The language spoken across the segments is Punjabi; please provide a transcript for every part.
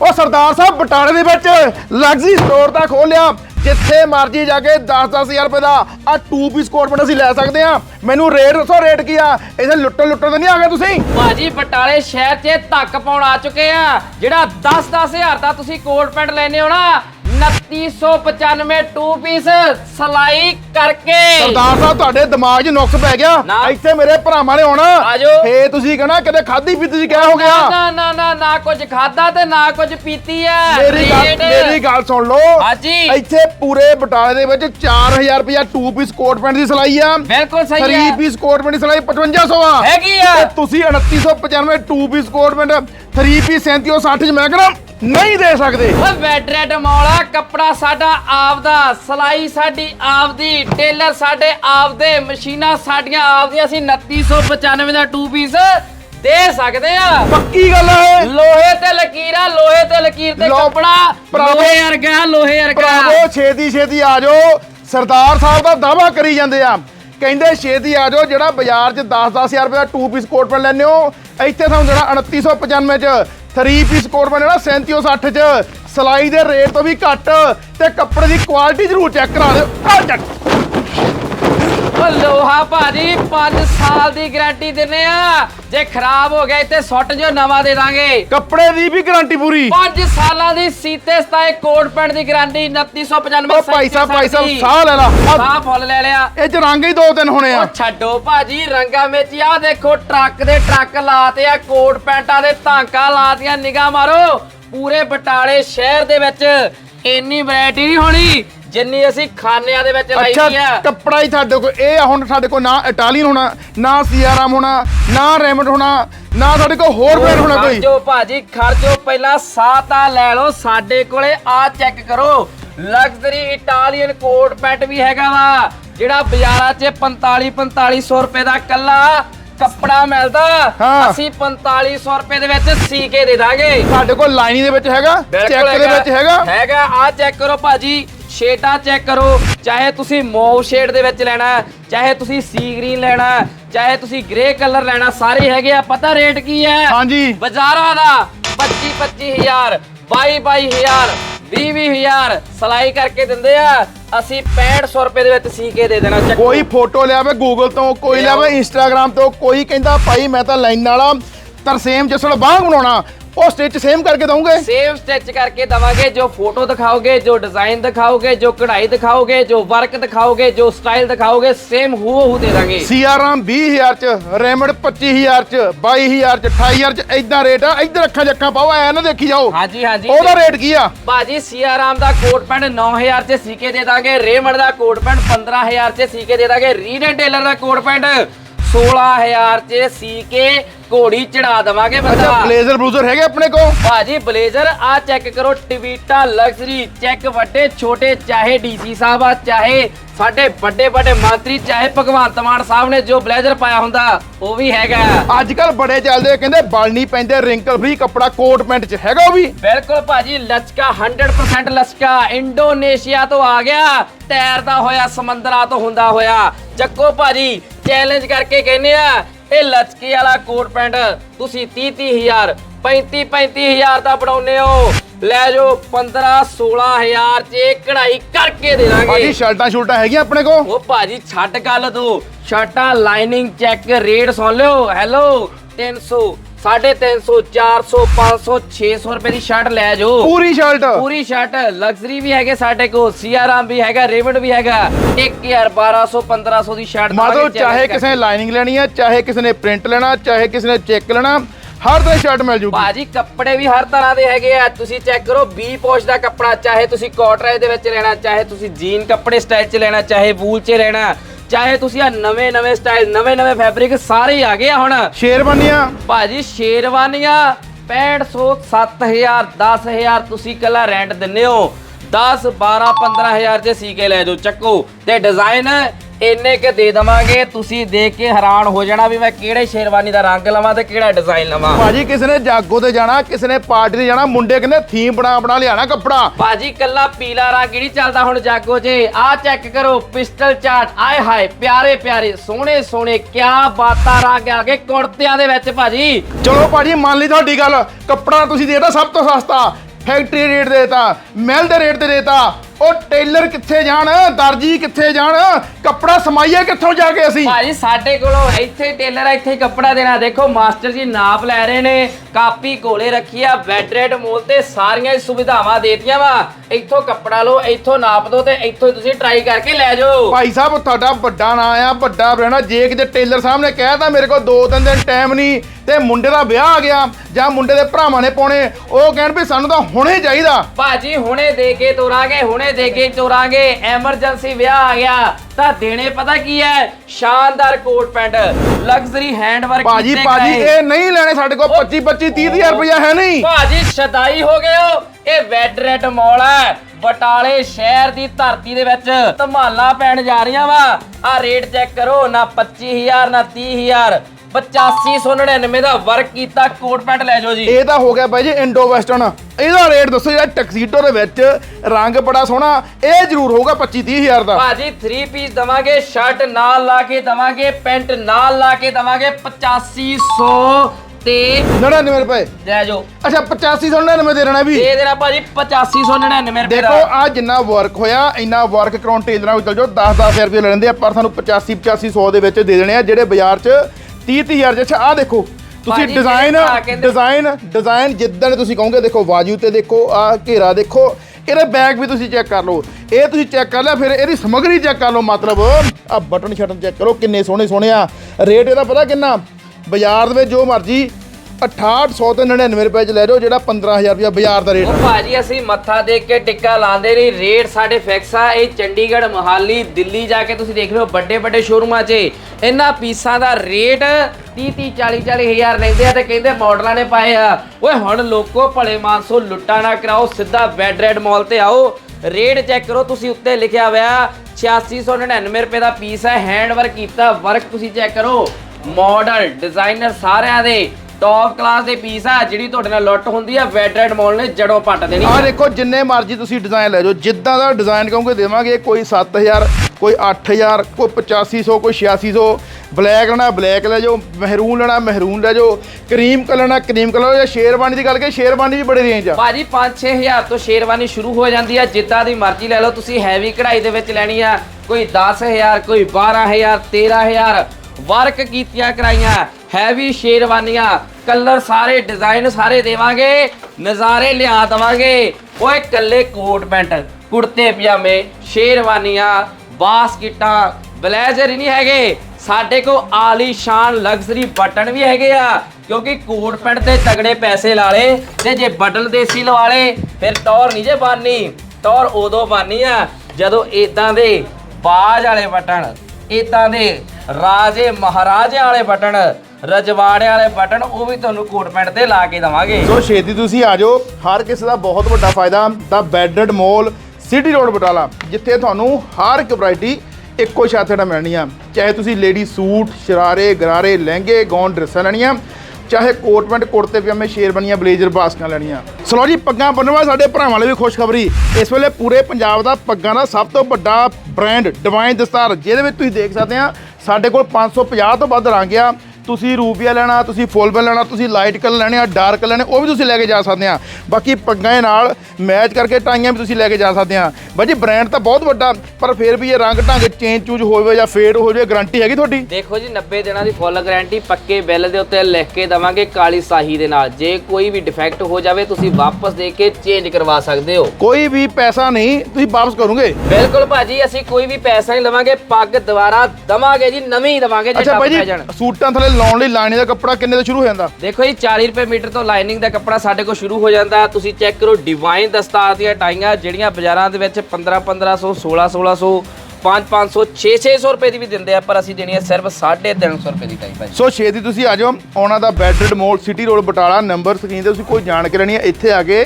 ਉਹ ਸਰਦਾਰ ਸਾਹਿਬ ਬਟਾਲੇ ਦੇ ਵਿੱਚ ਲਗਜ਼ਰੀ ਸਟੋਰ ਦਾ ਖੋਲਿਆ ਜਿੱਥੇ ਮਰਜ਼ੀ ਜਾ ਕੇ 10-10000 ਰੁਪਏ ਦਾ ਆ ਟੂ ਪੀਸ ਕੋਟ ਪੈਂਟ ਅਸੀਂ ਲੈ ਸਕਦੇ ਆ ਮੈਨੂੰ ਰੇਟ ਦੱਸੋ ਰੇਟ ਕੀ ਆ? ਇਥੇ ਲੁੱਟਣ ਲੁੱਟਣ ਤਾਂ ਨਹੀਂ ਆ ਗਏ ਤੁਸੀਂ? ਭਾਜੀ, ਬਟਾਲੇ ਸ਼ਹਿਰ 'ਚ ਧੱਕ ਪਾਉਣ ਆ ਚੁੱਕੇ ਆ। ਜਿਹੜਾ 10-10000 ਦਾ ਤੁਸੀਂ ਕੋਟ ਪੈਂਟ ਲੈਨੇ ਹੋ ਨਾ 2995 ਟੂ ਪੀਸ ਸਲਾਈ ਕਰਕੇ। ਸਰਦਾਰ ਸਾਹਿਬ ਤੁਹਾਡੇ ਦਿਮਾਗ 'ਚ ਨੁਕਸ ਪੈ ਗਿਆ। ਨਾ। ਇੱਥੇ ਮੇਰੇ ਭਰਾਵਾਂ ਨੇ ਆਉਣਾ ਆਜੋ। ਫੇ ਤੁਸੀਂ ਕਹਣਾ ਕਦੇ ਖਾਦੀ ਪੀਤੀ ਤੁਸੀਂ ਕਿਹਾ ਹੋ ਗਿਆ? ਨਾ ਨਾ ਨਾ ਨਾ ਕੁਝ ਖਾਦਾ ਤੇ ਨਾ ਕੁਝ ਪੀਤੀ ਆ ਮੇਰੀ ਗੱਲ ਰੇਟ- ਮੇਰੀ ਗੱਲ ਸੁਣ ਲਓ। ਹਾਂਜੀ। ਇੱਥੇ ਪੂਰੇ ਬਟਾਲੇ ਦੇ ਵਿੱਚ 4000 ਰੁਪਇਆ ਟੂ ਪੀਸ ਕੋਟ ਪੈਂਟ ਦੀ ਸਿਲਾਈ ਆ। ਬਿਲਕੁਲ ਸਹੀ 3 ਹੈ ਪੀਸ ਕੋਟ ਪੈਂਟ ਦੀ ਸਿਲਾਈ 5500 ਆ। ਹੈਗੀ ਆ। ਤੇ ਤੁਸੀਂ 2995 two piece coat pant 3 piece 3760 ਚ ਮੈਂ ਕਹਿੰਦਾ ਨਹੀਂ ਦੇ ਸਕਦੇ। ਓਏ ਵੈਟਰੈਟ ਮੌਲਾ ਕੱਪੜਾ ਸਾਡਾ ਆਪਦਾ ਸਲਾਈ ਸਾਡੀ ਆਪਦੀ ਟੇਲਰ ਸਾਡੇ ਆਪਦੇ ਮਸ਼ੀਨਾਂ ਸਾਡੀਆਂ ਆਪਦੀਆਂ ਅਸੀਂ 2995 ਦਾ ਟੂ ਪੀਸ ਦੇ ਸਕਦੇ ਆ। ਪੱਕੀ ਗੱਲ ਹੈ। ਲੋਹੇ ਤੇ ਲਕੀਰ ਲੋਹੇ ਤੇ ਲਕੀਰ ਤੇ ਲਓ, ਕੱਪੜਾ ਭਰਾਵੋ। ਲੋਹੇ ਵਰਗਾ ਲੋਹੇ ਵਰਗਾ। ਭਰਾਵੋ ਛੇਤੀ ਛੇਤੀ ਆ ਜਾਓ। ਸਰਦਾਰ ਸਾਹਿਬ ਦਾ ਦਾਵਾ ਕਰੀ ਜਾਂਦੇ ਆ। ਕਹਿੰਦੇ ਛੇਤੀ ਆ ਜਾਓ ਜਿਹੜਾ ਬਾਜ਼ਾਰ 'ਚ 10-10000 ਰੁਪਏ ਦਾ ਟੂ ਪੀਸ ਕੋਟ ਪੈਂਟ ਲੈਂਦੇ ਹੋ ਇੱਥੇ ਤੁਹਾਨੂੰ ਜਿਹੜਾ 2995 ਚ। 3 ਪੀਸ ਕੋਟ ਪੈਂਟ ਜਿਹੜਾ 3760 ਚ। ਸਿਲਾਈ ਦੇ ਰੇਟ ਤੋਂ ਵੀ ਘੱਟ ਤੇ ਕੱਪੜੇ ਦੀ ਕੁਆਲਿਟੀ ਜ਼ਰੂਰ ਚੈੱਕ ਕਰਾ ਦਿਓ। ਆ ਚੱਕ ਲੋਹਾ ਭਾਜੀ 5 ਸਾਲ ਦੀ ਗਾਰੰਟੀ ਦਿੰਨੇ ਆ। ਜੇ ਖਰਾਬ ਹੋ ਗਿਆ ਇੱਥੇ ਸੁੱਟ ਜੋ ਨਵਾਂ ਦੇ ਦਾਂਗੇ। ਕੱਪੜੇ ਦੀ ਵੀ ਗਾਰੰਟੀ ਪੂਰੀ। 5 ਸਾਲਾਂ ਦੀ ਸੀਤੇ ਸਤਾਏ ਕੋਟ ਪੈਂਟ ਦੀ ਗਾਰੰਟੀ 2995 ਉਹ ਭਾਈ ਸਾਹਿਬ ਭਾਈ ਸਾਹਿਬ ਸਾਹ ਲੈ ਲਾ। ਸਾਹ ਫੁੱਲ ਲੈ ਲਿਆ। ਇਹ ਚ ਰੰਗ ਹੀ ਦੋ ਤਿੰਨ ਹੋਣੇ ਆ। ਛੱਡੋ ਭਾਜੀ ਰੰਗਾ ਵਿੱਚ ਆ। ਦੇਖੋ ਟਰੱਕ ਦੇ ਟਰੱਕ ਲਾਤੇ ਆ ਕੋਟ ਪੈਂਟਾਂ ਦੇ ਧਾਂਕਾ ਲਾਤੀਆਂ। ਨਿਗਾਹ ਮਾਰੋ ਪੂਰੇ ਬਟਾਲੇ ਸ਼ਹਿਰ ਦੇ ਵਿੱਚ ਇੰਨੀ ਵੈਰਾਈਟੀ ਨਹੀਂ ਹੋਣੀ। ਜਿੰਨੀ ਅਸੀਂ ਖਾਨਿਆਂ ਦੇ ਵਿੱਚ ਲਾਈ ਅੱਛਾ ਦੀ ਆ ਕੱਪੜਾ ਹੀ ਸਾਡੇ ਕੋਲ ਇਹ ਆ ਹੁਣ ਸਾਡੇ ਕੋਲ ਨਾ ਇਟਾਲੀਅਨ ਹੋਣਾ ਨਾ ਸੀਆਰਾਮ ਹੋਣਾ ਨਾ ਰੈਮਡ ਹੋਣਾ ਨਾ ਸਾਡੇ ਕੋਲ ਹੋਰ ਬ੍ਰਾਂਡ ਹੋਣਾ ਕੋਈ। ਖਰਚੋ ਭਾਜੀ ਖਰਚੋ ਪਹਿਲਾਂ ਸਾਹ ਤਾਂ ਲੈ ਲਓ ਸਾਡੇ ਕੋਲੇ ਆ ਚੈੱਕ ਕਰੋ। ਲਗਜ਼ਰੀ ਇਟਾਲੀਅਨ ਕੋਟ ਪੈਂਟ ਵੀ ਹੈਗਾ ਵਾ ਜਿਹੜਾ ਬਾਜ਼ਾਰਾਂ 'ਚ 45 4500 ਰੁਪਏ ਦਾ ਕੱਲਾ ਕੱਪੜਾ ਮਿਲਦਾ। ਹਾਂ। ਅਸੀਂ 4500 ਰੁਪਏ ਦੇ ਵਿੱਚ ਸੀ ਕੇ ਦੇ ਦਾਂਗੇ। ਸਾਡੇ ਕੋਲ ਲਾਈਨਿੰਗ ਦੇ ਵਿੱਚ ਹੈਗਾ ਚੈੱਕ ਦੇ ਵਿੱਚ ਹੈਗਾ। ਹੈਗਾ ਆ ਚੈੱਕ ਕਰੋ ਭਾਜੀ। ਸ਼ੇਡਾਂ ਚੈੱਕ ਕਰੋ ਚਾਹੇ ਤੁਸੀਂ ਮੋਵ ਸ਼ੇਡ ਦੇ ਵਿੱਚ ਲੈਣਾ ਚਾਹੇ ਤੁਸੀਂ ਸੀ ਗ੍ਰੀਨ ਲੈਣਾ ਚਾਹੇ ਤੁਸੀਂ ਗ੍ਰੇ ਕਲਰ ਲੈਣਾ ਸਾਰੇ ਹੈਗੇ ਆ ਪਤਾ ਰੇਟ ਕੀ ਹੈ? ਹਾਂਜੀ। ਬਾਜ਼ਾਰਾਂ ਦਾ 25 25000 22 22000 20 20000 ਸਲਾਈ ਕਰਕੇ ਦਿੰਦੇ ਆ ਅਸੀਂ 6500 ਰੁਪਏ ਦੇ ਵਿੱਚ ਸੀ ਕੇ ਦੇ ਦੇਣਾ ਚੱਕੋ ਕੋਈ ਫੋਟੋ ਲਿਆਵੇ ਗੂਗਲ ਤੋਂ ਕੋਈ ਲਿਆਵੇ ਇੰਸਟਾਗ੍ਰam ਤੋਂ ਕੋਈ ਕਹਿੰਦਾ ਭਾਈ ਮੈਂ ਤਾਂ ਲਾਈਨ ਵਾਲਾ ਤਰਸੇਮ ਜਸਲ ਬਾਂਗ ਬਣਾਉਣਾ। ਉਹ ਸਟਿਚ ਸੇਮ ਕਰਕੇ ਦਊਂਗੇ? ਸੇਮ ਸਟਿਚ ਕਰਕੇ ਦਵਾਂਗੇ ਜੋ ਫੋਟੋ ਦਿਖਾਓਗੇ ਜੋ ਡਿਜ਼ਾਈਨ ਦਿਖਾਓਗੇ ਜੋ ਕਢਾਈ ਦਿਖਾਓਗੇ ਜੋ ਵਰਕ ਦਿਖਾਓਗੇ ਜੋ ਸਟਾਈਲ ਦਿਖਾਓਗੇ ਸੇਮ ਹੂਬਹੂ ਦੇ ਦਾਂਗੇ। ਸੀਆਰਾਮ 20000 ਚ ਰੈਮਡ 25000 ਚ 22000 ਚ 28000 ਚ ਇਦਾਂ ਰੇਟ ਆ। ਇੱਧਰ ਅੱਖਾਂ ਜੱਖਾਂ ਪਾਓ ਐ ਨਾ ਦੇਖੀ ਜਾਓ। ਹਾਂਜੀ ਹਾਂਜੀ। ਉਹਦਾ ਰੇਟ ਕੀ ਆ? ਭਾਜੀ ਸੀਆਰਾਮ ਦਾ ਕੋਟ ਪੈਂਟ 9000 ਚ ਸੀਕੇ ਦੇ ਦਾਂਗੇ ਰੇਮੰਡ ਦਾ ਕੋਟ ਪੈਂਟ 15000 ਚ ਸੀਕੇ ਦੇ ਦਾਂਗੇ ਰੀਡਨ ਟੇਲਰ ਦਾ ਕੋਟ ਪੈਂਟ 16000 ਚ ਸੀਕੇ ਘੋੜੀ ਚੜਾ ਦਵਾਂਗੇ ਅੱਛਾ ਬੰਦਾ ਬਲੇਜ਼ਰ ਬਲੂਜ਼ਰ ਹੈਗੇ ਆਪਣੇ ਕੋਲ? ਭਾਜੀ ਬਲੇਜ਼ਰ ਆ ਚੈੱਕ ਕਰੋ ਟਵੀਟਾ ਲਗਜ਼ਰੀ ਚੈੱਕ ਵੱਡੇ ਛੋਟੇ ਚਾਹੇ ਡੀਸੀ ਸਾਹਿਬ ਆ ਚਾਹੇ ਸਾਡੇ ਵੱਡੇ ਵੱਡੇ ਮੰਤਰੀ ਚਾਹੇ ਭਗਵੰਤ ਮਾਨ ਸਾਹਿਬ ਨੇ ਜੋ ਬਲੇਜ਼ਰ ਪਾਇਆ ਹੁੰਦਾ ਉਹ ਵੀ ਹੈਗਾ। ਅੱਜ ਕੱਲ ਬੜੇ ਚੱਲਦੇ ਕਹਿੰਦੇ ਬਲ ਨਹੀਂ ਪੈਂਦੇ ਰਿੰਕਲ ਫ੍ਰੀ ਕੱਪੜਾ ਕੋਟ ਪੈਂਟ ਚ ਹੈਗਾ ਉਹ ਵੀ? ਬਿਲਕੁਲ ਭਾਜੀ ਲਚਕਾ 100% ਲਚਕਾ। ਇੰਡੋਨੇਸ਼ੀਆ ਤੋਂ ਆ ਗਿਆ ਤੈਰਦਾ ਹੋਇਆ ਸਮੁੰਦਰਾਂ ਤੋਂ ਹੁੰਦਾ ਹੋਇਆ। ਚੱਕੋ ਭਾਜੀ ਚੈਲੰਜ ਕਰਕੇ ਕਹਿੰਦੇ ਆ ਇਹ ਲਚਕੇ ਵਾਲਾ ਕੋਟ ਪੈਂਟ ਤੁਸੀਂ 30 30000 35 35000 ਦਾ ਬਣਾਉਨੇ ਹੋ। ਲੈ ਜਾਓ 15 16000 ਚ ਇਹ ਕਢਾਈ ਕਰਕੇ ਦੇ ਭਾਜੀ ਦਾਂਗੇ ਸ਼ਰਟਾਂ ਸ਼ੁਲਟਾਂ ਹੈਗੀਆਂ ਆਪਣੇ ਕੋਲ? ਉਹ ਭਾਜੀ ਛੱਡ ਗੱਲ ਤੂੰ। ਸ਼ਰਟਾਂ ਲਾਈਨਿੰਗ ਚੈੱਕ ਰੇਟ ਸੁਣ ਲਿਓ। ਹੈਲੋ 300 350 400 500 600 ਰੁਪਏ ਦੀ ਸ਼ਰਟ ਲੈ ਜਾਓ। ਪੂਰੀ ਸ਼ਰਟ ਪੂਰੀ ਸ਼ਰਟ ਲਗਜ਼ਰੀ ਵੀ ਹੈਗੇ ਸਾਡੇ ਕੋਲ ਸੀਆਰਾਮ ਵੀ ਹੈਗਾ ਰੇਵਡ ਵੀ ਹੈਗਾ। 1000 1200 1500 ਦੀ ਸ਼ਰਟ ਮਾਦੋ ਦਵਾਂਗੇ ਚਾਹੇ challenge ਕਿਸੇ ਨੇ ਲਾਈਨਿੰਗ ਲੈਣੀ ਆ ਚਾਹੇ ਕਿਸੇ ਨੇ ਪ੍ਰਿੰਟ ਲੈਣਾ ਚਾਹੇ ਕਿਸੇ ਨੇ ਚੈੱਕ ਲੈਣਾ ਹਰ ਤਰ੍ਹਾਂ ਦੀ ਸ਼ਰਟ ਮਿਲ ਜੂਗੀ। ਭਾਜੀ ਕੱਪੜੇ ਵੀ ਹਰ ਤਰ੍ਹਾਂ ਦੇ ਹੈਗੇ ਆ। ਤੁਸੀਂ ਚੈੱਕ ਕਰੋ ਬੀ ਪੋਸ਼ ਦਾ ਕੱਪੜਾ ਚਾਹੇ ਤੁਸੀਂ ਕਾਟਰਾਜ ਦੇ ਵਿੱਚ ਲੈਣਾ ਚਾਹੇ ਤੁਸੀਂ ਜੀਨ ਕੱਪੜੇ ਸਟਾਈਲ 'ਚ ਲੈਣਾ ਚਾਹੇ ਵੂਲ 'ਚ ਲੈਣਾ ਚਾਹੇ ਤੁਸੀਂ ਆ ਨਵੇਂ ਨਵੇਂ ਸਟਾਈਲ ਨਵੇਂ ਨਵੇਂ ਫੈਬਰਿਕ ਸਾਰੇ ਹੀ ਆ ਗਏ ਆ ਹੁਣ। ਸ਼ੇਰਵਾਨੀਆਂ। ਭਾਜੀ ਸ਼ੇਰਵਾਨੀਆਂ 6500 7000 10000 ਤੁਸੀਂ ਕੱਲਾ ਰੈਂਟ ਦਿੰਨੇ ਹੋ। 10 12 15000 ਚ ਸੀ ਕੇ ਲੈ ਜਾਓ ਚੱਕੋ। ਤੇ ਡਿਜ਼ਾਈਨ ਇੰਨੇ ਕੇ ਦੇ ਦਵਾਂਗੇ ਤੁਸੀਂ ਦੇਖ ਕੇ ਹੈਰਾਨ ਹੋ ਜਾਣਾ ਵੀ ਮੈਂ ਕਿਹੜੇ ਸ਼ੇਰਵਾਨੀ ਦਾ ਰੰਗ ਲਵਾਂ ਤੇ ਕਿਹੜਾ ਡਿਜ਼ਾਈਨ ਲਵਾਂ। ਭਾਜੀ ਕਿਸੇ ਨੇ ਜਾਗੋ ਤੇ ਜਾਣਾ ਕਿਸੇ ਨੇ ਪਾਰਟੀ ਤੇ ਜਾਣਾ ਮੁੰਡੇ ਕਹਿੰਦੇ ਥੀਮ ਬਣਾ ਬਣਾ ਲਿਆਣਾ ਕੱਪੜਾ। ਭਾਜੀ ਕੱਲਾ ਪੀਲਾ ਰੰਗ ਹੀ ਨਹੀਂ ਚੱਲਦਾ ਹੁਣ ਜਾਗੋ 'ਚ ਆਹ ਚੈੱਕ ਕਰੋ ਪਿਸਟਲ ਚਾਰਟ ਆਏ ਹਾਏ ਪਿਆਰੇ ਪਿਆਰੇ ਸੋਹਣੇ ਸੋਹਣੇ ਕਿਆ ਬਾਤਾਂ ਰੰਗ ਆ ਗਏ ਕੁੜਤਿਆਂ ਦੇ ਵਿੱਚ ਭਾਜੀ। ਚਲੋ ਭਾਜੀ ਮੰਨ ਲਈ ਤੁਹਾਡੀ ਗੱਲ। ਕੱਪੜਾ ਤੁਸੀਂ ਦੇਤਾ ਸਭ ਤੋਂ ਸਸਤਾ ਫੈਕਟਰੀ ਰੇਟ ਦੇਤਾ ਮਿਲ ਦੇ ਰੇਟ ਤੇ ਦੇਤਾ। ਉਹ ਟੇਲਰ ਕਿੱਥੇ ਜਾਣ? ਦਰਜੀ ਕਿੱਥੇ ਜਾਣ? ਕੱਪੜਾ ਸਮਾਈਏ ਕਿੱਥੋਂ ਜਾ ਕੇ ਅਸੀਂ? ਭਾਜੀ ਸਾਡੇ ਕੋਲੋਂ ਇੱਥੇ ਟੇਲਰ ਆ ਇੱਥੇ ਹੀ ਕੱਪੜਾ ਦੇਣਾ। ਦੇਖੋ ਮਾਸਟਰ ਜੀ ਨਾਪ ਲੈ ਰਹੇ ਨੇ ਕਾਪੀ ਕੋਲੇ ਰੱਖੀ ਆ ਬੈਡ ਰੇਟ ਮੋਲ ਤੇ ਸਾਰੀਆਂ ਹੀ ਸੁਵਿਧਾਵਾਂ ਦੇਤੀਆਂ ਵਾ। ਇੱਥੋਂ ਕੱਪੜਾ ਲਓ ਇੱਥੋਂ ਨਾਪ ਦਿਓ ਤੇ ਇੱਥੋਂ ਹੀ ਤੁਸੀਂ ਟਰਾਈ ਕਰਕੇ ਲੈ ਜਾਓ। ਭਾਈ ਸਾਹਿਬ ਤੁਹਾਡਾ ਵੱਡਾ ਨਾਂ ਆ ਵੱਡਾ ਬ੍ਰਾਂਡ ਜੇ ਕਿਤੇ ਟੇਲਰ ਸਾਹਮਣੇ ਕਹਿਤਾ ਮੇਰੇ ਕੋਲ ਦੋ ਤਿੰਨ ਦਿਨ ਟਾਈਮ ਨਹੀਂ ਤੇ ਮੁੰਡੇ ਦਾ ਵਿਆਹ ਆ ਗਿਆ ਜਾਂ ਮੁੰਡੇ ਦੇ ਭਰਾਵਾਂ ਨੇ ਪਾਉਣੇ ਉਹ ਕਹਿਣ ਵੀ ਸਾਨੂੰ ਤਾਂ ਹੁਣੇ ਚਾਹੀਦਾ। ਭਾਜੀ ਹੁਣੇ ਦੇ ਕੇ ਤੋਰਾਂਗੇ ਹੁਣੇ ਦੇ ਕੇ ਤੋਰਾਂਗੇ। ਐਮਰਜੈਂਸੀ ਵਿਆਹ ਆ ਗਿਆ। ਤਾਂ ਦੇਣੇ ਪਤਾ ਕੀ ਹੈ? ਸ਼ਾਨਦਾਰ coat pant luxury hand work ਭਾਜੀ ਭਾਜੀ ਇਹ ਨਹੀਂ ਲੈਣੇ ਸਾਡੇ ਕੋਲ 25 25 30000 ਰੁਪਇਆ ਹੈ ਨਹੀਂ। ਭਾਜੀ ਸ਼ਦਾਈ ਹੋ ਗਏ ਹੋ। ਇਹ ਵੈਡ ਰੈਡ ਮੌਲ ਹੈ। ਬਟਾਲੇ ਸ਼ਹਿਰ ਦੀ ਧਰਤੀ ਦੇ ਵਿੱਚ ਧਮਾਲਾਂ ਪੈਣ ਜਾ ਰਹੀਆਂ ਵਾ। ਆ ਰੇਟ ਚੈੱਕ ਕਰੋ ਨਾ 25000 ਨਾ 30000 8599 ਦਾ ਵਰਕ ਕੀਤਾ ਕੋਟ ਪੈਂਟ ਲੈ ਜਾਓ ਜੀ। ਇਹ ਤਾਂ ਹੋ ਗਿਆ ਬਾਈ ਜੀ ਇੰਡੋ ਵੈਸਟਰਨ ਇਹਦਾ ਰੇਟ ਦੱਸੋ ਜਿਹੜਾ ਟੈਕਸੀਡੋ ਦੇ ਵਿੱਚ ਰੰਗ ਬੜਾ ਸੋਹਣਾ ਇਹ ਜ਼ਰੂਰ ਹੋਊਗਾ 25 30000 ਦਾ। ਭਾਜੀ 3 ਪੀਸ ਦਵਾਂਗੇ ਸ਼ਰਟ ਨਾਲ ਲਾ ਕੇ ਦਵਾਂਗੇ ਪੈਂਟ ਨਾਲ ਲਾ ਕੇ ਦਵਾਂਗੇ 8500 ਤੇ 99 ਰੁਪਏ। ਲੈ ਜਾਓ। ਅੱਛਾ 8599 ਦੇ ਦੇਣਾ ਵੀ? ਦੇ ਦੇਣਾ ਭਾਜੀ 8599 ਰੁਪਏ ਦੇਖੋ ਆ ਜਿੰਨਾ ਵਰਕ ਹੋਇਆ ਇੰਨਾ ਵਰਕ ਕਰਾਉਣ ਟੇਲਰਾਂ ਕੋਲ ਚਲ ਜਾਓ 10-10000 ਰੁਪਏ ਲੈ ਲੈਂਦੇ ਆ ਪਰ ਸਾਨੂੰ 85-8500 ਦੇ ਵਿੱਚ ਦੇ ਦੇਣੇ ਆ ਜਿਹੜੇ ਬਾਜ਼ਾਰ 'ਚ 30-30000 ਚ ਅੱਛਾ ਆ ਦੇਖੋ ਤੁਸੀਂ ਭਾਜੀ, ਡਿਜ਼ਾਈਨ ਜਿਹੜੇ ਡਿਜ਼ਾਈਨ ਡਿਜ਼ਾਈਨ ਜਿੱਦਾਂ ਦੇ ਤੁਸੀਂ ਕਹੋਗੇ ਦੇਖੋ ਬਾਜੂ ਤੇ ਦੇਖੋ ਆ ਘੇਰਾ ਦੇਖੋ ਇਹਦੇ ਬੈਗ ਵੀ ਤੁਸੀਂ ਚੈੱਕ ਕਰ ਲਓ। ਇਹ ਤੁਸੀਂ ਚੈੱਕ ਕਰ ਲਿਆ ਫਿਰ ਇਹਦੀ ਸਮਗਰੀ ਚੈੱਕ ਕਰ ਲਓ ਮਤਲਬ ਆ ਬਟਨ ਸ਼ਟਨ ਚੈੱਕ ਕਰੋ ਕਿੰਨੇ ਸੋਹਣੇ ਸੋਹਣੇ ਆ। ਰੇਟ ਇਹਦਾ ਪਤਾ ਕਿੰਨਾ? ਬਾਜ਼ਾਰ ਦੇ ਵਿੱਚ ਜੋ ਮਰਜ਼ੀ 6800 ਤੇ 99 ਰੁਪਏ ਚ ਲੈ ਜਾਓ ਜਿਹੜਾ 15000 ਰੁਪਏ ਬਾਜ਼ਾਰ ਦਾ ਰੇਟ ਉਹ ਭਾਜੀ ਅਸੀਂ ਮੱਥਾ ਦੇਖ ਕੇ ਟਿੱਕਾ ਲਾਉਂਦੇ ਨਹੀਂ। ਰੇਟ ਸਾਡੇ ਫਿਕਸ ਆ। ਇਹ ਚੰਡੀਗੜ੍ਹ ਮੋਹਾਲੀ ਦਿੱਲੀ ਜਾ ਕੇ ਤੁਸੀਂ ਦੇਖ ਲਓ ਵੱਡੇ ਵੱਡੇ ਸ਼ੋਰੂਮਾਂ 'ਚ। ਇਹਨਾਂ ਪੀਸਾਂ ਦਾ ਰੇਟ 30 30 40 40 ਹਜ਼ਾਰ ਲੈਂਦੇ ਆ ਤੇ ਕਹਿੰਦੇ ਮਾਡਲਾਂ ਨੇ ਪਾਏ ਆ। ਓਏ ਹੁਣ ਲੋਕੋ ਭਲੇ ਮਾਨਸੋ ਲੁੱਟਾ ਨਾ ਕਰਾਓ ਸਿੱਧਾ ਬੈਡ ਰੈਡ ਮਾਲ ਤੇ ਆਓ। ਰੇਟ ਚੈੱਕ ਕਰੋ ਤੁਸੀਂ ਉੱਤੇ ਲਿਖਿਆ ਹੋਇਆ 8699 ਰੁਪਏ ਦਾ ਪੀਸ ਹੈ। ਹੈਂਡ ਵਰਕ ਕੀਤਾ ਵਰਕ ਤੁਸੀਂ ਚੈੱਕ ਕਰੋ। ਮਾਡਲ ਡਿਜ਼ਾਈਨਰ ਸਾਰਿਆਂ ਦੇ। ਟੌਪ ਕਲਾਸ ਦੇ ਪੀਸ ਆ ਜਿਹੜੀ ਤੁਹਾਡੇ ਨਾਲ ਲੁੱਟ ਹੁੰਦੀ ਆ ਵੈਡਰਡ ਮਾਲ ਨੇ ਜੜੋਂ ਪੱਟ ਦੇਣੀ। ਆਹ ਦੇਖੋ ਜਿੰਨੇ ਮਰਜ਼ੀ ਤੁਸੀਂ ਡਿਜ਼ਾਈਨ ਲੈ ਜਾਓ ਜਿੱਦਾਂ ਦਾ ਡਿਜ਼ਾਈਨ ਕਹੋਗੇ ਦੇਵਾਂਗੇ ਕੋਈ 7000 ਕੋਈ 8000 ਕੋਈ 8500 ਕੋਈ 8600 ਬਲੈਕ ਲੈਣਾ ਬਲੈਕ ਲੈ ਜਾਓ ਮਹਿਰੂਨ ਲੈਣਾ ਮਹਿਰੂਨ ਲੈ ਜਾਓ। ਕਰੀਮ ਕਲਰ ਲੈਣਾ ਕਰੀਮ ਕਲਰ ਜਾਂ ਸ਼ੇਰਵਾਨੀ ਦੀ ਗੱਲ ਕਰੀਏ ਸ਼ੇਰਵਾਨੀ ਵੀ ਬੜੀ ਰੇਂਜ ਆ। ਭਾਜੀ 5-6000 ਤੋਂ ਸ਼ੇਰਵਾਨੀ ਸ਼ੁਰੂ ਹੋ ਜਾਂਦੀ ਆ ਜਿੱਦਾਂ ਦੀ ਮਰਜ਼ੀ ਲੈ ਲਓ। ਤੁਸੀਂ ਹੈਵੀ ਕਢਾਈ ਦੇ ਵਿੱਚ ਲੈਣੀ ਆ ਕੋਈ 10000 ਕੋਈ 12000 13000 ਵਰਕ ਕੀਤੀਆਂ ਕਰਾਈਆਂ ਹੈਵੀ ਸ਼ੇਰਵਾਨੀਆਂ, ਕਲਰ ਸਾਰੇ ਡਿਜ਼ਾਈਨ ਸਾਰੇ ਦੇਵਾਂਗੇ, ਨਜ਼ਾਰੇ ਲਿਆ ਦਵਾਂਗੇ। ਓਏ ਕੱਲੇ ਕੋਟ ਪੈਂਟ, ਕੁੜਤੇ, ਪਜਾਮੇ, ਸ਼ੇਰਵਾਨੀਆਂ, ਬਾਸਕਿਟਾਂ, ਬਲੇਜ਼ਰ ਹੀ ਨਹੀਂ ਹੈਗੇ। ਸਾਡੇ ਕੋਲ ਆਲੀਸ਼ਾਨ ਲਗਜ਼ਰੀ ਬਟਨ ਵੀ ਹੈਗੇ ਆ, ਕਿਉਂਕਿ ਕੋਟ ਪੈਂਟ ਤੇ ਤਗੜੇ ਪੈਸੇ ਲਾ ਲੇ ਤੇ ਜੇ ਬਟਨ ਦੇਸੀ ਲਵਾ ਲੇ ਫਿਰ ਟੌਰ ਨਹੀਂ ਜੇ ਬਾਨੀ। ਟੌਰ ਉਦੋਂ ਬਾਨੀ ਆ ਜਦੋਂ ਇਦਾਂ ਦੇ ਬਾਜ ਵਾਲੇ ਬਟਨ ਇਦਾਂ ਦੇ ਰਾਜੇ ਮਹਾਰਾਜਿਆਂ ਵਾਲੇ ਬਟਨ, ਰਜਵਾੜਿਆਂ ਵਾਲੇ ਬਟਨ, ਉਹ ਵੀ ਤੁਹਾਨੂੰ ਕੋਟ ਪੈਂਟ ਤੇ ਲਾ ਕੇ ਦਵਾਂਗੇ। ਸੋ ਛੇਤੀ ਤੁਸੀਂ ਆ ਜਾਓ, ਹਰ ਕਿਸੇ ਦਾ ਬਹੁਤ ਵੱਡਾ ਫਾਇਦਾ ਦਾ ਬੈਡਡ ਮੋਲ, ਸਿਟੀ ਰੋਡ ਬਟਾਲਾ, ਜਿੱਥੇ ਤੁਹਾਨੂੰ ਹਰ ਇੱਕ ਵੈਰਾਈਟੀ ਇੱਕੋ ਛੱਤ ਨਾਲ ਮਿਲਣੀ ਆ ਚਾਹੇ ਤੁਸੀਂ ਲੇਡੀ ਸੂਟ, ਸ਼ਰਾਰੇ, ਗਰਾਰੇ, ਲਹਿੰਗੇ ਗੌਨ ਡਰੈਸਾਂ ਲੈਣੀਆਂ ਚਾਹੇ ਕੋਟ ਪੈਂਟ ਕੁੜਤੇ ਪਜਾਮੇ ਸ਼ੇਰਵਾਨੀਆਂ ਬਲੇਜ਼ਰ ਬਾਸਕਾਂ ਲੈਣੀਆਂ। ਸਲੋ ਜੀ, ਪੱਗਾਂ ਬੰਨਣ ਵਾਲੇ ਸਾਡੇ ਭਰਾਵਾਂ ਲਈ ਵੀ ਖੁਸ਼ਖਬਰੀ। ਇਸ ਵੇਲੇ ਪੂਰੇ ਪੰਜਾਬ ਦਾ ਪੱਗਾਂ ਦਾ ਸਭ ਤੋਂ ਵੱਡਾ ਬ੍ਰਾਂਡ ਡਿਵਾਈਨ ਦਸਤਾਰ, ਜਿਹਦੇ ਵਿੱਚ ਤੁਸੀਂ ਦੇਖ ਸਕਦੇ ਆ, ਸਾਡੇ ਕੋਲ 550 ਤੋਂ ਵੱਧ ਰੰਗ ਆ। ਤੁਸੀਂ ਰੂਬੀਆ ਲੈਣਾ ਤੁਸੀਂ ਫੁੱਲ ਬੈਲ ਲੈਣਾ ਤੁਸੀਂ ਲਾਈਟ ਕਲਰ ਲੈਣੇ ਆ ਡਾਰਕ ਲੈਣੇ ਉਹ ਵੀ ਤੁਸੀਂ ਲੈ ਕੇ ਜਾ ਸਕਦੇ ਆ। ਬਾਕੀ ਪੱਗਾਂ ਦੇ ਨਾਲ ਮੈਚ ਕਰਕੇ ਟਾਈਆਂ ਵੀ ਤੁਸੀਂ ਲੈ ਕੇ ਜਾ ਸਕਦੇ ਆ। ਬਾਜੀ ਬ੍ਰਾਂਡ ਤਾਂ ਬਹੁਤ ਵੱਡਾ ਪਰ ਫਿਰ ਵੀ ਇਹ ਰੰਗ ਢੰਗ ਚੇਂਜ ਚੂਜ ਹੋਵੇ ਜਾਂ ਫੇਡ ਹੋ ਜਾਵੇ ਗਾਰੰਟੀ ਹੈਗੀ ਤੁਹਾਡੀ? ਦੇਖੋ ਜੀ 90 ਦਿਨਾਂ ਦੀ ਫੁੱਲ ਗਾਰੰਟੀ ਪੱਕੇ ਬਿੱਲ ਦੇ ਉੱਤੇ ਲਿਖ ਕੇ ਦਵਾਂਗੇ ਕਾਲੀ ਸਾਹੀ ਦੇ ਨਾਲ। ਜੇ ਕੋਈ ਵੀ ਡਿਫੈਕਟ ਹੋ ਜਾਵੇ ਤੁਸੀਂ ਵਾਪਸ ਦੇ ਕੇ ਚੇਂਜ ਕਰਵਾ ਸਕਦੇ ਹੋ। ਕੋਈ ਵੀ ਪੈਸਾ ਨਹੀਂ ਤੁਸੀਂ ਵਾਪਸ ਕਰੋਗੇ। ਬਿਲਕੁਲ ਭਾਜੀ ਅਸੀਂ ਕੋਈ ਵੀ ਪੈਸਾ ਨਹੀਂ ਲਵਾਂਗੇ ਪੱਗ ਦੁਬਾਰਾ ਦਵਾਂਗੇ ਜੀ ਨਵੀਂ ਦਵਾਂਗੇ ਜੇ ਅੱਛਾ ਟੱਪ ਪੈ ਜਾਣ। ਸੂਟਾਂ ਥੱਲੇ ਲਾਉਣ ਲਈ ਲਾਈਨਿੰਗ ਦਾ ਕੱਪੜਾ ਕਿੰਨੇ ਤੋਂ ਸ਼ੁਰੂ ਹੋ ਜਾਂਦਾ? ਦੇਖੋ ਜੀ 40 ਰੁਪਏ ਮੀਟਰ ਤੋਂ ਲਾਈਨਿੰਗ ਦਾ ਕੱਪੜਾ ਸਾਡੇ ਕੋਲ ਸ਼ੁਰੂ ਹੋ ਜਾਂਦਾ। ਤੁਸੀਂ ਚੈੱਕ ਕਰੋ ਡਿਵਾਈਨ ਦਸਤਾਰ ਦੀਆਂ ਟਾਈਆਂ ਜਿਹੜੀਆਂ ਬਾਜ਼ਾਰਾਂ ਦੇ ਵਿੱਚ 15 1500 16 1600 5 500 6 600 ਰੁਪਏ ਦੀ ਵੀ ਦਿੰਦੇ ਆ ਪਰ ਅਸੀਂ ਦੇਣੀ ਹੈ ਸਿਰਫ 350 ਰੁਪਏ ਦੀ ਟਾਈ ਭਾਜੀ। ਸੋ ਛੇਤੀ ਤੁਸੀਂ ਆ ਜਾਓ ਉਹਨਾਂ ਦਾ bedded mall city road Batala number screen ਤੇ ਤੁਸੀਂ ਕੋਈ ਜਾਣਕਾਰੀ ਲੈਣੀ ਹੈ ਇੱਥੇ ਆ ਕੇ।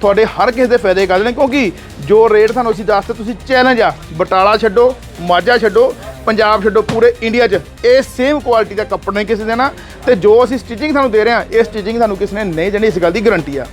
ਤੁਹਾਡੇ ਹਰ ਕਿਸੇ ਦੇ ਫਾਇਦੇ ਕਰ ਦੇਣੇ ਕਿਉਂਕਿ ਜੋ ਰੇਟ ਤੁਹਾਨੂੰ ਅਸੀਂ ਦੱਸਦੇ ਤੁਸੀਂ ਚੈਲੰਜ ਆ। ਬਟਾਲਾ ਛੱਡੋ ਮਾਝਾ ਛੱਡੋ ਪੰਜਾਬ ਛੱਡੋ ਪੂਰੇ ਇੰਡੀਆ 'ਚ। ਇਹ ਸੇਮ ਕੁਆਲਿਟੀ ਦਾ ਕੱਪੜਾ ਨਹੀਂ ਕਿਸੇ ਦੇਣਾ ਤੇ ਜੋ ਅਸੀਂ ਸਟਿਚਿੰਗ ਤੁਹਾਨੂੰ ਦੇ ਰਹੇ ਹਾਂ, ਇਹ ਸਟਿਚਿੰਗ ਤੁਹਾਨੂੰ ਕਿਸੇ ਨੇ ਨਹੀਂ ਦੇਣੀ, ਇਸ ਗੱਲ ਦੀ ਗਾਰੰਟੀ ਆ।